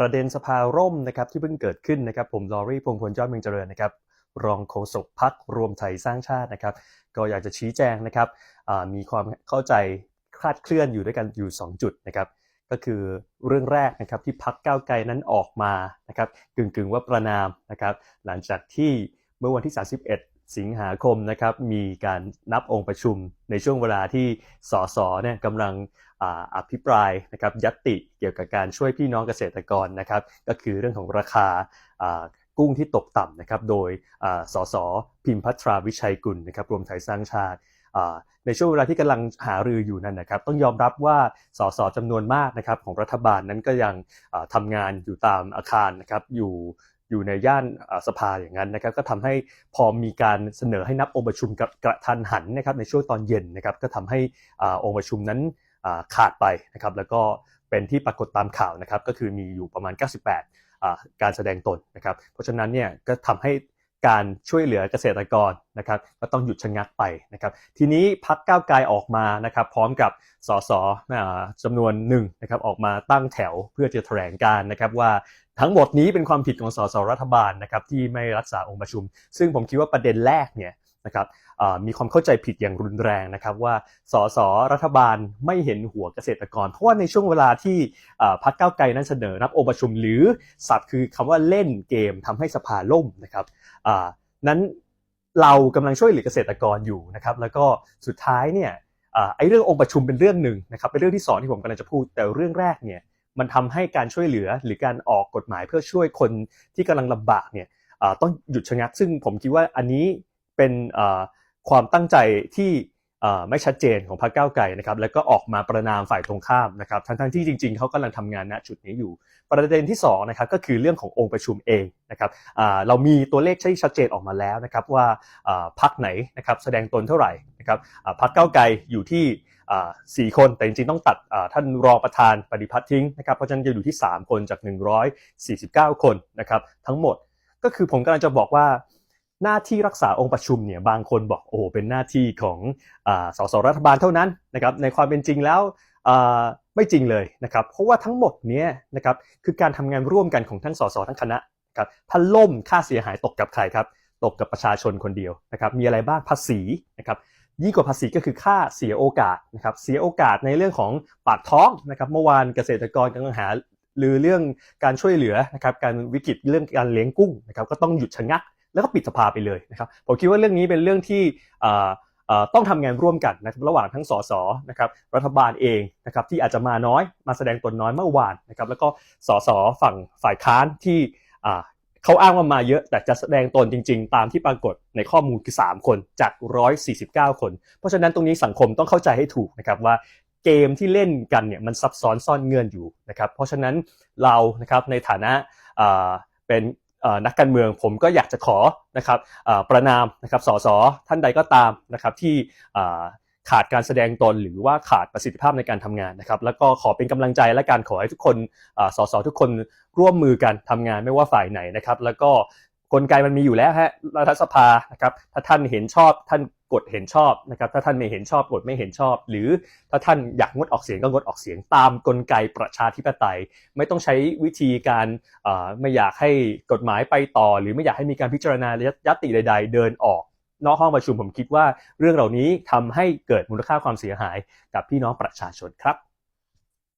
ประเด็นสภาร่มนะครับที่เพิ่งเกิดขึ้นนะครับผมลอรี่พงพลยอดเมืองเจริญนะครับรองโฆษกพักรวมไทยสร้างชาตินะครับ ก็อยากจะชี้แจงนะครับมีความเข้าใจคลาดเคลื่อนอยู่ด้วยกันอยู่ 2 จุดนะครับก็คือเรื่องแรกนะครับที่พักก้าวไกลนั้นออกมานะครับกึ่งกึ่งๆว่าประนามนะครับหลังจากที่เมื่อวันที่ 31 สิงหาคมนะครับมีการนับองค์ประชุมในช่วงเวลาที่สสเนี่ยกำลังอภิปรายนะครับยัตติเกี่ยวกับการช่วยพี่น้องเกษตรกรนะครับก็คือเรื่องของราคากุ้งที่ตกต่ำนะครับโดยสสพิมพัทราวิชัยกุลนะครับรวมไทยสร้างชาติในช่วงเวลาที่กำลังหารืออยู่นั่นนะครับ ต้องยอมรับว่าสสจำนวนมากนะครับของรัฐบาลนั้นก็ยังอ่าทำงานอยู่ตามอาคารนะครับอยู่ อยู่ในย่านสภาอย่างนั้นนะครับก็ทำให้พอมีการเสนอให้นับองค์ประชุมกับกระทันหันนะครับในช่วงตอนเย็นนะครับก็ทำให้องค์ประชุมนั้นขาดไปนะครับแล้วก็เป็นที่ปรากฏตามข่าวนะครับก็คือมีอยู่ประมาณ 98การแสดงตนนะครับเพราะฉะนั้นเนี่ยก็ทำให้ การช่วยเหลือเกษตรกรนะครับก็ต้องหยุดชะงักไปนะครับทีนี้พักก้าวไกลออกมานะครับพร้อมกับสสอ่าจำนวนหนึ่งนะครับออกมาตั้งแถวเพื่อจะแถลงการนะครับว่าทั้งหมดนี้เป็นความผิดของสสรัฐบาลนะครับที่ไม่รักษาองค์ประชุม ซึ่งผมคิดว่าประเด็นแรกเนี่ย นะครับมีความเข้าใจผิดอย่างรุนแรงนะครับว่าสสรัฐบาลไม่เห็นหัวเกษตรกร เพราะว่าในช่วงเวลาที่พรรคก้าวไกลนั้นเสนอนับองค์ประชุมหรือศัพท์คือคำว่าเล่นเกมทำให้สภาล่มนะครับนั้นเรากำลังช่วยเหลือเกษตรกรอยู่นะครับแล้วก็สุดท้ายเนี่ยไอ้เรื่ององค์ประชุมเป็นเรื่องหนึ่งนะครับเป็นเรื่องที่สองที่ผมกำลังจะพูดแต่เรื่องแรกเนี่ยมันทำให้การช่วยเหลือหรือการออกกฎหมายเพื่อช่วยคนที่กำลังลำบากเนี่ยต้องหยุดชะงักซึ่งผมคิดว่าอันนี้ เป็นความตั้งใจที่ไม่ชัดเจนของพรรคก้าวไกลนะครับ แล้วก็ออกมาประนามฝ่ายตรงข้ามนะครับทั้งๆที่จริง ๆเขากำลังทำงานณจุดนี้อยู่ ประเด็นที่2นะครับก็คือเรื่องขององค์ประชุมเองนะครับเรามีตัวเลขที่ชัดเจนออกมาแล้วนะครับว่าพรรคไหนนะครับแสดงตนเท่าไหร่นะครับพรรคก้าวไกลอยู่ที่สี่คนแต่จริงๆ ต้องตัดท่านรองประธานปฏิพัฒน์ทิ้งนะครับเพราะฉะนั้นจะอยู่ที่ 3 คนจาก 149 คนนะครับทั้งหมดก็คือผมกำลังจะบอกว่า หน้าที่รักษาองค์ประชุมเนี่ยบางคนบอกโอ้เป็นหน้าที่ของอสสรัฐบาลเท่านั้นนะครับในความเป็นจริงแล้วไม่จริงเลยนะครับเพราะว่าทั้งหมดเนี้ยนะครับคือการทำงานร่วมกันของทั้งสสทั้งคณะครับถ้าล่มค่าเสียหายตกกับใครครับตกกับประชาชนคนเดียวนะครับมีอะไรบ้างภาษีนะครับยิ่งกว่าภาษีก็คือค่าเสียโอกาสนะครับเสียโอกาสในเรื่องของปากท้องนะครับเมื่อวานเกษตรกรกำลังหาหรือเรื่องการช่วยเหลือนะครับการวิกฤตเรื่องการเลี้ยงกุ้งนะครับก็ต้องหยุดชะงัก แล้วก็ปิดสภาไปเลยนะครับผมคิดว่าเรื่องนี้เป็นเรื่องที่ต้องทำงานร่วมกันนะครับระหว่างทั้งสสนะครับรัฐบาลเองนะครับที่อาจจะมาน้อยมาแสดงตนน้อยเมื่อวานนะครับแล้วก็สสฝั่งฝ่ายค้านที่เขาอ้างว่ามาเยอะแต่จะแสดงตนจริง ๆ ตามที่ปรากฏในข้อมูลคือ 3 คนจาก 149 คน เพราะฉะนั้นตรงนี้สังคมต้องเข้าใจให้ถูกนะครับว่าเกมที่เล่นกันเนี่ยมันซับซ้อนซ่อนเงื่อนอยู่นะครับเพราะฉะนั้นเรานะครับในฐานะเป็น นักการเมืองผมก็อยากจะขอนะครับประนามนะครับสสท่านใดก็ตามนะครับที่ขาดการแสดงตนหรือว่าขาดประสิทธิภาพในการทำงานนะครับ แล้วก็ขอเป็นกำลังใจและการขอให้ทุกคนสสทุกคนร่วมมือกันทำงานไม่ว่าฝ่ายไหนนะครับ แล้วก็ กลไกมันมีอยู่แล้วฮะรัฐสภานะครับถ้าท่านเห็นชอบท่านกดเห็นชอบนะครับถ้าท่านไม่เห็นชอบกดไม่เห็นชอบ หรือถ้าท่านอยากงดออกเสียงก็งดออกเสียงตามกลไกประชาธิปไตย ไม่ต้องใช้วิธีการไม่อยากให้กฎหมายไปต่อ หรือไม่อยากให้มีการพิจารณายัตติใด ๆ เดินออก นอกห้องประชุมผมคิดว่า เรื่องเหล่านี้ทำให้เกิดมูลค่าความเสียหายกับพี่น้องประชาชนครับ